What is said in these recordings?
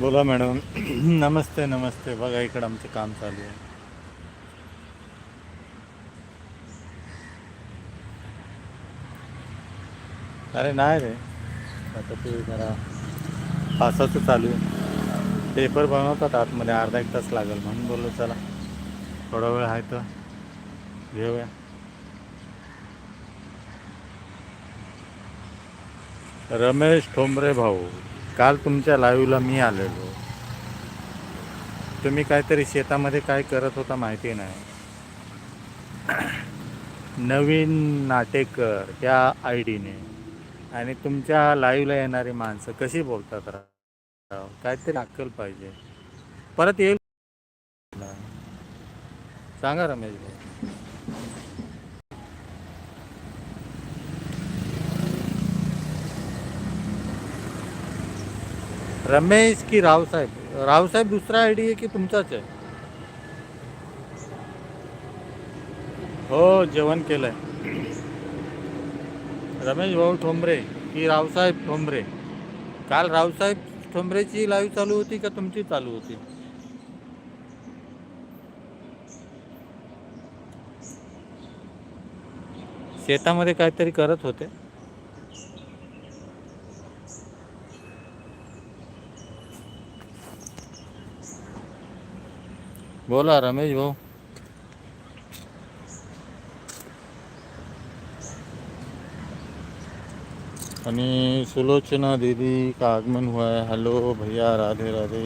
बोला मॅडम. नमस्ते नमस्ते. बघा इकडं आमचं काम चालू आहे. अरे नाही रे. आता ते जरा पासाचं चालू आहे. पेपर बनवतात आतमध्ये. अर्धा एक तास लागेल म्हणून बोललो चला. थोडा वेळ आहे तर घेऊया. रमेश ठोंबरे भाऊ. काल तुमच्या लाईव्हला मी आलेलो. तुम्ही काहीतरी शेतामध्ये काय करत होता माहिती नाही. नवीन नाटेकर या आय डीने आणि तुमच्या लाईव्हला येणारी माणसं कशी बोलतात राव काहीतरी अक्कल पाहिजे. परत येईल. सांगा रमेश भाऊ रमेश की रावसाहेब रावसाहेब दुसरा आय डी आहे की तुमचाच आहे? हो जेवण केलंय. रमेश भाऊ ठोंबरे की रावसाहेब ठोंबरे. काल रावसाहेब ठोंबरेची लाईव्ह चालू होती का तुमची चालू होती? शेतामध्ये काहीतरी करत होते. बोला रमेश भाऊ. आणि सुलोचना दीदी का आगमन हुआ है. हेलो भैया राधे राधे.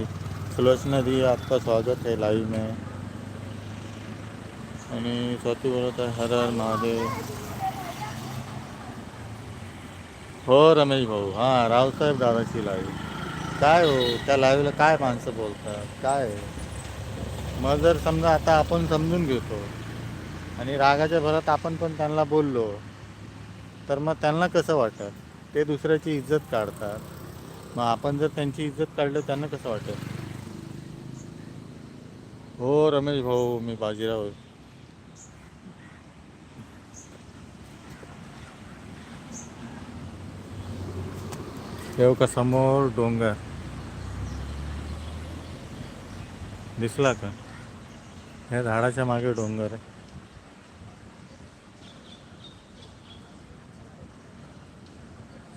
सुलोचना दीदी आपका स्वागत है लाइव में. आणि स्वाती बोलत आहे हर हर महादेव. हो रमेश भाऊ हां रावसाहेब दादाची लाईव्ह काय हो त्या लाईव्हला काय माणसं बोलतात? काय? आहे? मग जर समजा आता आपण समजून घेतो आणि रागाच्या भरात आपण पण त्यांना बोललो तर मग त्यांना कसं वाटत? ते दुसऱ्याची इज्जत काढतात. मग आपण जर त्यांची इज्जत काढलं त्यांना कसं वाटत? हो रमेश भाऊ मी बाजीराव आहे. का समोर डोंगर? दिसला का? ह्या झाडाच्या मागे डोंगर आहे.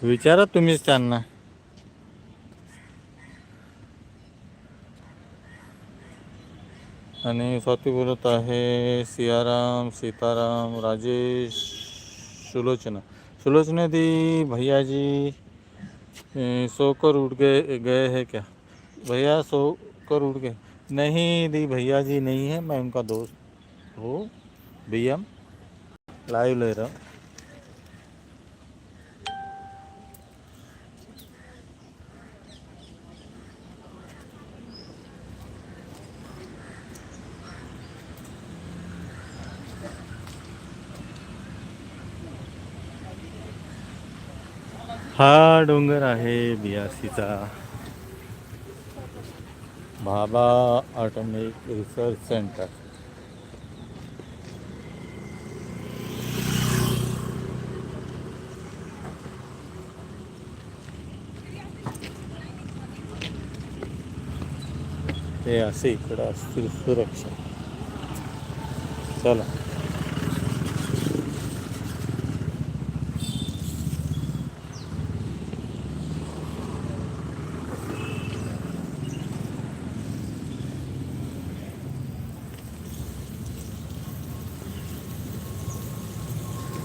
विचारा तुम्हीच त्यांना. आणि स्वाती बोलत आहे सियाराम सीताराम राजेश सुलोचना. सुलोचना दी भैया जी सोकर उठ गए गए है क्या? भैया सोकर उठ गए. नहीं दी भैया जी नहीं है, मैं उनका दोस्त हूँ भैया लाइव ले रहा हूँ। हा डोंगर आहे बियासीचा बाबा ऑटोमिक रिसर्च सेंटर. ते असे इकडं असतील सुरक्षा. चला.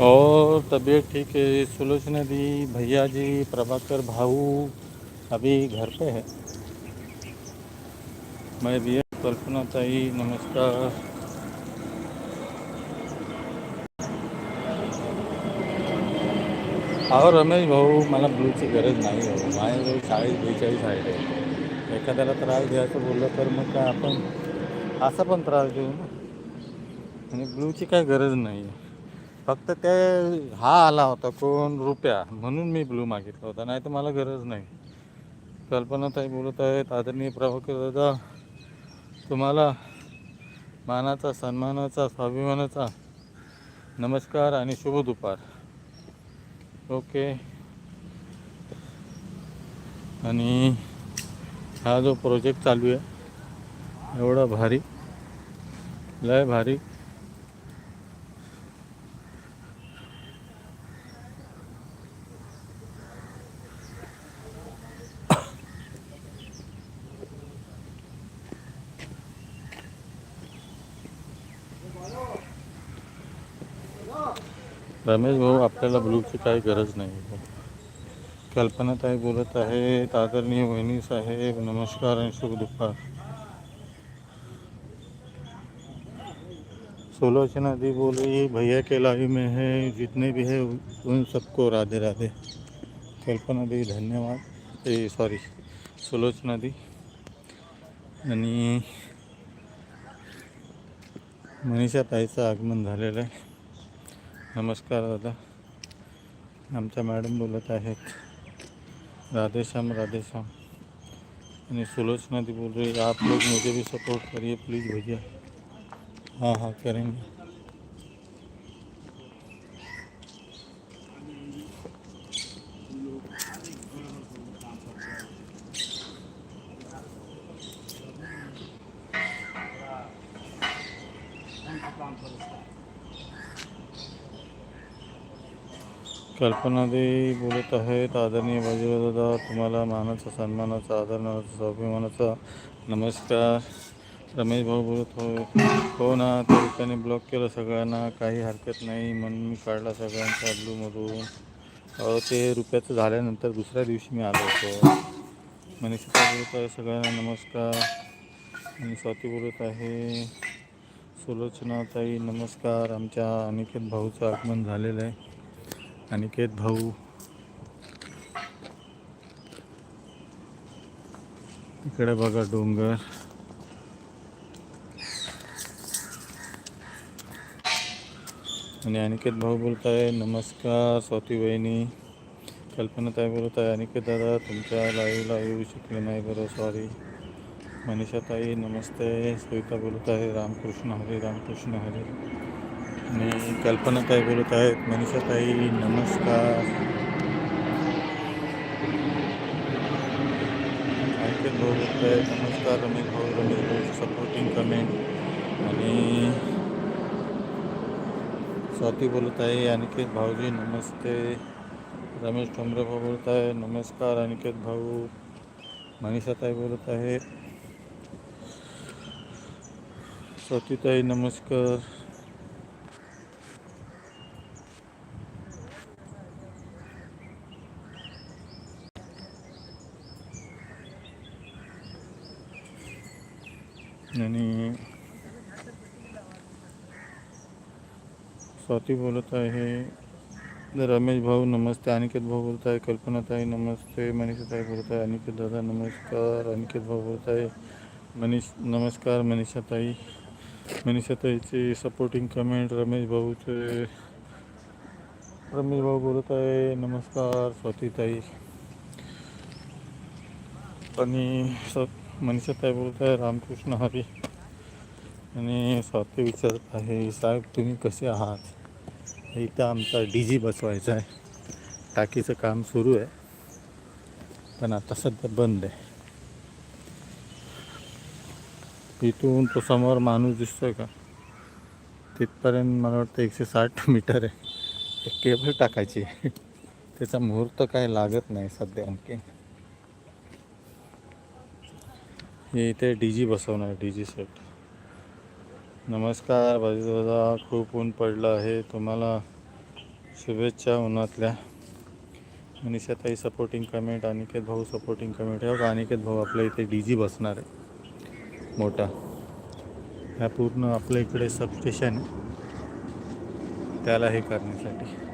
और तबीयत ठीक है सुलोचना दी भैया जी प्रभाकर भाऊ अभी घर पे है। मैं भी कल्पना ताई नमस्कार। अहो रमेश भाऊ मला ब्लूची गरज नाही हो माझ्याजवळ चाळीस बेचाळीस आहे एखाद्याला त्रास द्यायचं बोललं तर मग काय आपण असा पण त्रास देऊ ना। आणि ब्लूची काय गरज नाही आहे फक्त ते हा आला होता कोण? रुपया. म्हणून मी ब्लू मागितला होता. नाही तर मला गरज नाही. कल्पनाताई बोलत आहेत आदरणीय प्रभाकर दादा तुम्हाला मानाचा सन्मानाचा स्वाभिमानाचा नमस्कार आणि शुभ दुपार. ओके. आणि हा जो प्रोजेक्ट चालू आहे एवढा भारी लय भारी रमेश भाऊ आपल्याला ब्लूची काही गरज नाही. कल्पना ताई बोलत आहेत आदरणीय वहिनी साहेब नमस्कार आणि शुभ दुपार. सुलोचना दी बोली भैया के लाइव में है जितने भी है उन सबको राधे राधे. कल्पना दी धन्यवाद. ए सॉरी सुलोचना दी आणि मनीषा ताईचं आगमन झालेलं आहे. नमस्कार दादा। आमच्या मॅडम बोलत आहेत, राधेश्याम राधेश्याम. सुलोचना दी बोल रही आप लोग मुझे भी सपोर्ट करिए प्लीज़ भैया. हाँ हाँ करेंगे. कल्पना कल्पनादेवी बोलत आहेत. आदरणीय बाजूला दादा तुम्हाला मानाचा सन्मानाचा आदरणाचा स्वाभिमानाचा नमस्कार. रमेश भाऊ बोलत हो हो ना त्या ठिकाणी ब्लॉक केलं सगळ्यांना. काही हरकत नाही म्हणून मी काढला सगळ्यांचा ब्लूमधून ते रुपयाचं झाल्यानंतर दुसऱ्या दिवशी मी आलो होतो. मनीषा बोलत आहे सगळ्यांना नमस्कार. आणि स्वाती बोलत आहे. सुलोचना ताई नमस्कार. आमच्या अनिकेत भाऊचं आगमन झालेलं आहे. अनिकेत भाऊ. इकडे बघा डोंगर. आणि अनिकेत भाऊ बोलत आहे नमस्कार स्वाती वहिनी. कल्पनाताई बोलत आहे अनिकेत दादा तुमच्या लाईव्हला येऊ शकले नाही बरं सॉरी मनीषा ताई नमस्ते. सविता बोलत आहे रामकृष्ण हरे रामकृष्ण हरे. आणि कल्पना ताई बोलत आहेत मनीषा ताई नमस्कार। भाऊ बोलत आहे नमस्कार रमेश भाऊ रमेश भाऊ सपोर्टिंग कमेंट आणि स्वाती बोलत आहे अनिकेत भाऊजी, नमस्ते. रमेश ठोंबरे भाऊ बोलत आहे नमस्कार, अनिकेत भाऊ. मनीषा ताई बोलत आहे स्वाती ताई, नमस्कार. आणि स्वाती बोलत आहे रमेश भाऊ नमस्ते अनिकेत भाऊ बोलत आहे कल्पनाताई नमस्ते मनीषा ताई बोलत आहे अनिकेत दादा नमस्कार अनिकेत भाऊ बोलत आहे मनीष नमस्कार मनीषा ताई सपोर्टिंग कमेंट रमेश भाऊचे. रमेश भाऊ बोलत आहे नमस्कार स्वाती ताई आणि स मनीषाताई बोलत आहे रामकृष्ण हरी. आणि स्वाती विचारत आहे साहेब तुम्ही कसे आहात? इथं आमचा डी जी बसवायचा आहे. टाकीचं काम सुरू आहे. पण आता सध्या बंद आहे. इथून तो समोर माणूस दिसतोय का? तिथपर्यंत मला वाटतं एकशे साठ मीटर आहे. ते केबल टाकायची आहे. त्याचा मुहूर्त काय लागत नाही सध्या आणखी. हे इथे डी जी बसवणार डी जी सेट नमस्कार दादा खूप ऊन पडलं आहे. तुम्हाला शुभेच्छा उन्हातल्या. मनीषाताई सपोर्टिंग कमेंट अनिकेत भाऊ सपोर्टिंग कमेंट हे का अनिकेत भाऊ आपल्या इथे डी जी बसणार आहे. मोठा. ह्या पूर्ण आपल्या इकडे सबस्टेशन आहे. त्याला हे करण्यासाठी.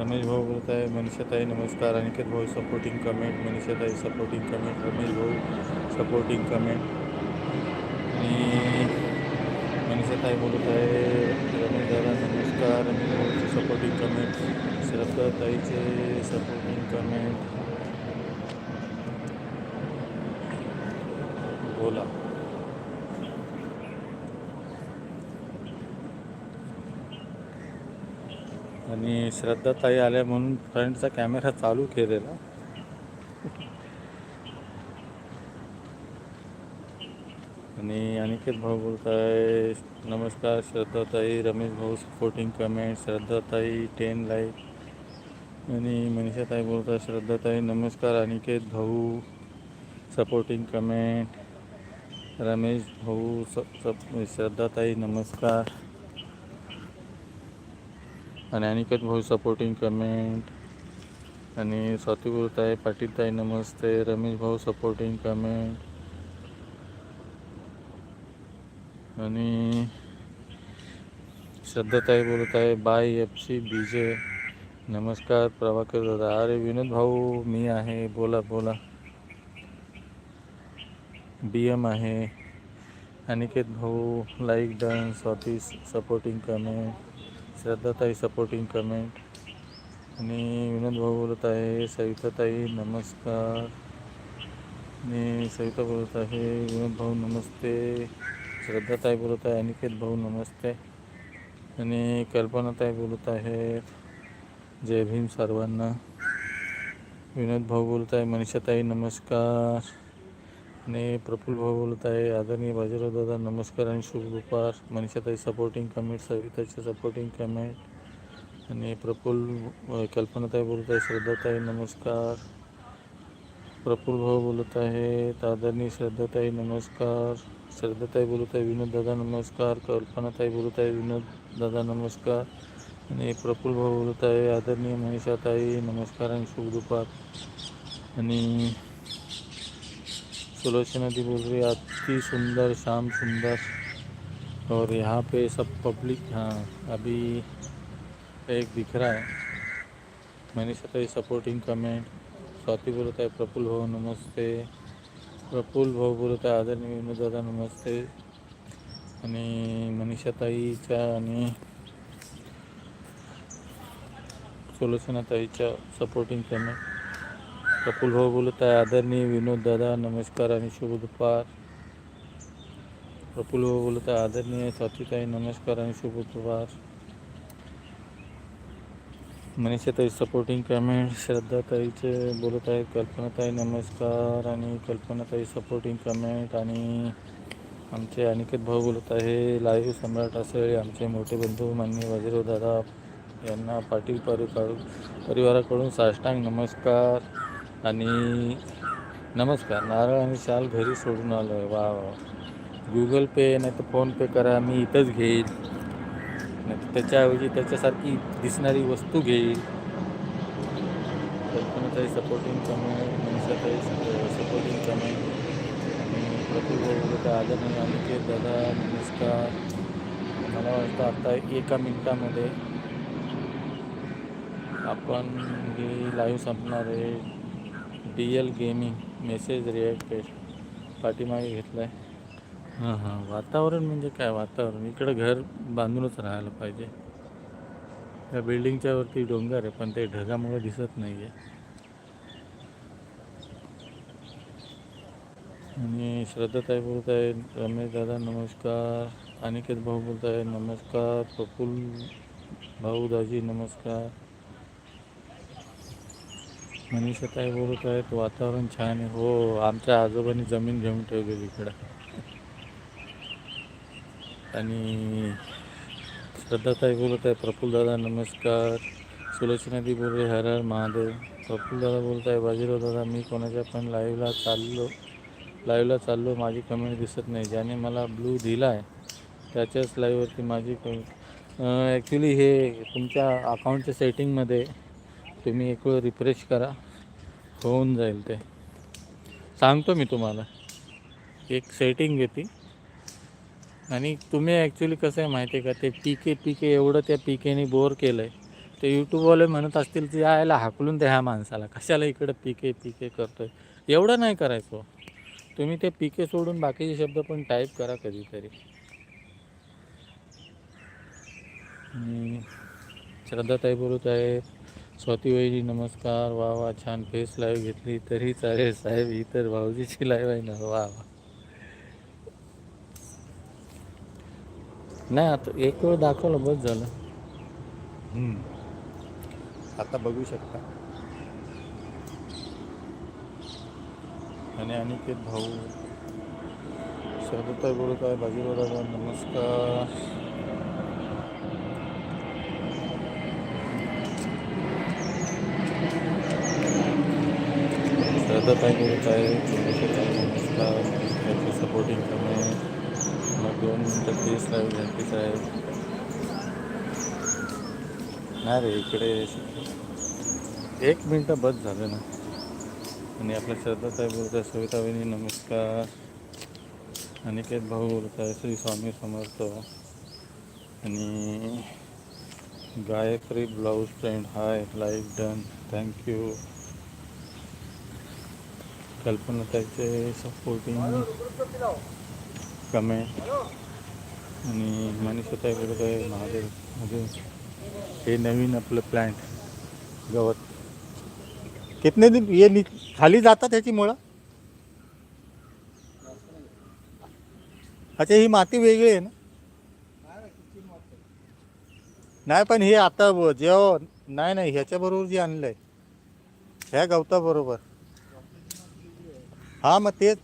रमेश भाऊ बोलत आहे मनीषाताई नमस्कार. अनिकेत भाऊ सपोर्टिंग कमेंट मनीषाताई सपोर्टिंग कमेंट रमेश भाऊ सपोर्टिंग कमेंट आणि मनीषाताई बोलत आहे रमेश दादा नमस्कार. रमेश भाऊचे सपोर्टिंग कमेंट श्रद्धाताईचे सपोर्टिंग कमेंट बोला. आणि श्रद्धाताई आल्या म्हणून फ्रंटचा कॅमेरा चालू केलेला. आणि अनिकेत भाऊ बोलत आहे नमस्कार श्रद्धाताई रमेश भाऊ सपोर्टिंग कमेंट श्रद्धाताई टेन लाईक आणि मनीषाताई बोलताय श्रद्धाताई नमस्कार अनिकेत भाऊ सपोर्टिंग कमेंट रमेश भाऊ स श्रद्धाताई नमस्कार. आणि अनिकेत भाऊ सपोर्टिंग कमेंट आणि स्वाती पाटीलताई नमस्ते. रमेश भाऊ सपोर्टिंग कमेंट आणि श्रद्धाताई बोलत आहे bye F C B J नमस्कार प्रभाकर दादा. अरे विनोद भाऊ मी आहे. बोला बोला. बी एम आहे. अनिकेत भाऊ like done Swati supporting comment श्रद्धाताई supporting comment आणि विनोद भाऊ बोलत आहे सविताताई नमस्कार. आणि सविता बोलत आहे विनोद भाऊ नमस्ते. श्रद्धाताई बोलत आहे अनिकेत भाऊ नमस्ते. आणि कल्पनाताई बोलत आहे जय भीम सर्वांना. विनोद भाऊ बोलत आहे मनीषाताई नमस्कार. आणि प्रफुल भाऊ बोलत आहे. आदरणीय बाजीराव दादा नमस्कार आणि शुभ दुपार. मनीषाताई सपोर्टिंग कमेंट सविताचे सपोर्टिंग कमेंट आणि प्रफुल कल्पनाताई बोलत आहे श्रद्धाताई नमस्कार. प्रफुल भाऊ बोलत आहेत. आदरणीय श्रद्धाताई नमस्कार. श्रद्धाताई बोलत आहे विनोद दादा नमस्कार. कल्पनाताई बोलत आहे विनोद दादा नमस्कार. आणि प्रफुल भाऊ बोलत आहे आदरणीय मनीषाताई नमस्कार आणि शुभ दुपार. आणि सुलोचना दी बोल रही है, अति सुंदर शाम सुंदर। और यहाँ पे सब पब्लिक हाँ अभी एक दिख रहा है। मनीषा ताई सपोर्टिंग कमेंट स्वाति बोलता है प्रफुल्ल भाव नमस्ते। प्रफुल्ल भाव बोलत आहे आदरणीय विनोद दादा नमस्ते। आणि मनीषा ताईच्या आणि सुलोचना ताईच्या सपोर्टिंग कमेंट प्रफुल्ल भाऊ बोलत आहे आदरणीय विनोद दादा नमस्कार आणि शुभ दुपार. प्रफुल्ल भाऊ बोलत आहे आदरणीय स्वातीताई नमस्कार आणि शुभ दुपार. मनीषाताई सपोर्टिंग कमेंट श्रद्धाताईचे बोलत आहे कल्पनाताई नमस्कार आणि कल्पनाताई सपोर्टिंग कमेंट आणि आमचे अनिकेत भाऊ बोलत आहे लाईव्ह सम्राट असेल आमचे मोठे बंधू मान्य वजीराव दादा यांना पाटील परिवार परिवाराकडून साष्टांग नमस्कार. आणि नमस्कार नारळ आणि शाल घरी सोडून आलो आहे वा वा गुगल पे नाही तर फोनपे करा मी इथंच घेईल. नाही तर त्याच्याऐवजी त्याच्यासारखी दिसणारी वस्तू घेईल. कल्पनाताई सपोर्टिंग कमेंट मनीषाताई सपोर्टिंग कमेंट आणि प्रफुल्ल आदरणीय अनिकेत दादा नमस्कार. मला वाटतं आता एका मिनिटामध्ये आपण हे लाईव्ह संपणार आहे. D L gaming message reacted पाठीमागे घेतला आहे हां हां. वातावरण म्हणजे काय? वातावरण. इकडं घर बांधूनच राहायला पाहिजे. त्या बिल्डिंगच्या वरती डोंगर आहे पण ते ढगामुळे दिसत नाही आहे आणि श्रद्धाताई बोलत आहे रमेश दादा नमस्कार. अनिकेत भाऊ बोलत आहे नमस्कार. प्रफुल भाऊ दाजी नमस्कार. मनीषा ताई बोलत आहेत वातावरण छान आहे. हो आमच्या आजोबांनी जमीन घेऊन ठेवलेली इकडं. आणि श्रद्धाताई बोलत आहे प्रफुल्ल दादा नमस्कार. सुलोचनादी बोलले हर हर महादेव. प्रफुल्लदादा बोलत आहे बाजीराव दादा मी कोणाच्या पण लाईव्हला चाललो लाईव्हला चाललो माझी कमेंट दिसत नाही. ज्याने मला ब्लू दिला आहे त्याच्याच लाईव्हवरती माझी कमेंट ॲक्च्युली हे तुमच्या अकाउंटच्या सेटिंगमध्ये तुम्ही एक वेळ रिफ्रेश करा. होऊन जाईल ते. सांगतो मी तुम्हाला. एक सेटिंग घेते. आणि तुम्ही ॲक्च्युली कसं आहे माहिती आहे का? ते पीके पीके एवढं त्या पीकेने बोर केलं आहे ते यूट्यूबवाले म्हणत असतील ते यायला हाकलून द्या ह्या माणसाला. कशाला इकडं पीके पीके आहे एवढं नाही करायचं. तुम्ही ते पीके सोडून बाकीचे शब्द पण टाईप करा कधीतरी. श्रद्धाताई बोलत आहे स्वातीबाईजी नमस्कार. वा वा छान फेस लाईव्ह घेतली. तरी चालेल साहेब इतर भाऊजीची लाईव्ह आहे ना. वा वा. नाही आता एक वेळ दाखवलं बस झालं. आता बघू शकता. आणि अनिकेत भाऊ शरदताई बोलत आहे बाजीराव नमस्कार. नमस्कार श्रद्धाताई बोलत आहे चंद्रशेखर नमस्कार त्याची सपोर्टिंग करणे मग दोन मिनटं तीस राहील घंटीच आहे नाही रे इकडे एक मिनटं बस झालं ना. आणि आपल्या श्रद्धाताई बोलत आहे सविता वहिनी नमस्कार. अनिकेत भाऊ बोलत आहे श्री स्वामी समर्थ. आणि Gayatri blouse friend hi like done thank you Kalpana त्याचे सपोर्टिंग कमेंट आणि मनीषाताई बोलत आहे महादेव म्हणजे हे नवीन आपलं प्लॅन्ट गवत. कितने दिन ये नि खाली जातात त्याची मुळं? अच्छा ही माती वेगळी आहे ना? नाही पण हे आता जेव्हा नाही नाही ह्याच्याबरोबर जे आणलं आहे ह्या गवताबरोबर. हा मग तेच.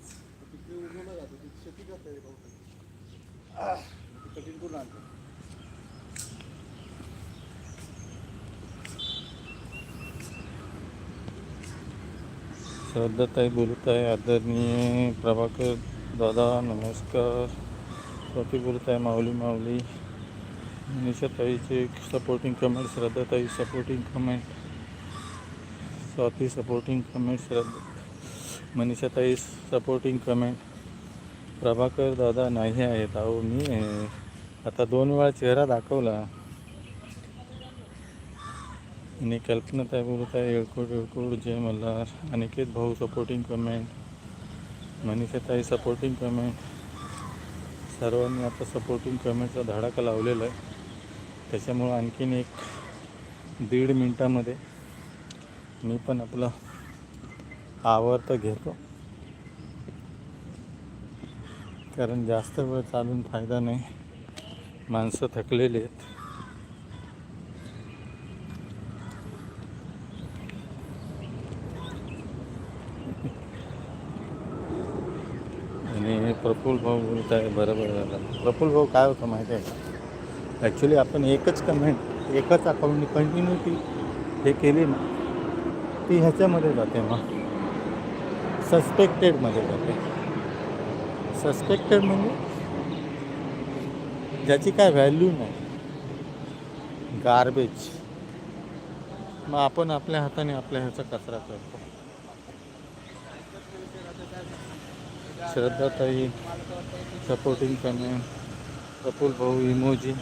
श्रद्धाताई बोलत आहे आदरणीय प्रभाकर दादा नमस्कार. स्वाती बोलत आहे माऊली माऊली. मनीषाताईचे supporting comment श्रद्धाताई supporting comment Swati supporting comment Shraddha मनीषाताई supporting comment Prabhakar दादा नाही आहेत. अहो मी आहे. आता दोन वेळा चेहरा दाखवला. आणि कल्पनाताई बोलत आहे येळकोट येळकोट जय मल्हार. अनिकेत भाऊ सपोर्टिंग कमेंट मनीषाताई सपोर्टिंग कमेंट सर्वांनी आता सपोर्टिंग कमेंटचा धडाका लावलेला आहे. त्याच्यामुळं आणखीन एक दीड मिनटामध्ये मी पण आपलं आवर्त घेतो. कारण जास्त वेळ चालून फायदा नाही. माणसं थकलेली आहेत. आणि प्रफुल भाऊ बोलत आहे बरोबर झालं प्रफुल भाऊ काय होतं माहिती आहे का? ॲक्च्युली आपण एकच कमेंट एकच अकाउंटनी कंटिन्युटी हे केली ना ती ह्याच्यामध्ये जाते मग. सस्पेक्टेडमध्ये जाते. सस्पेक्टेड म्हणजे ज्याची काय व्हॅल्यू नाही. गार्बेज. मग आपण आपल्या हाताने आपल्या ह्याचा कचरा करतो. श्रद्धाताई सपोर्टिंग कमेंट प्रफुल्ल भाऊ इमोजी.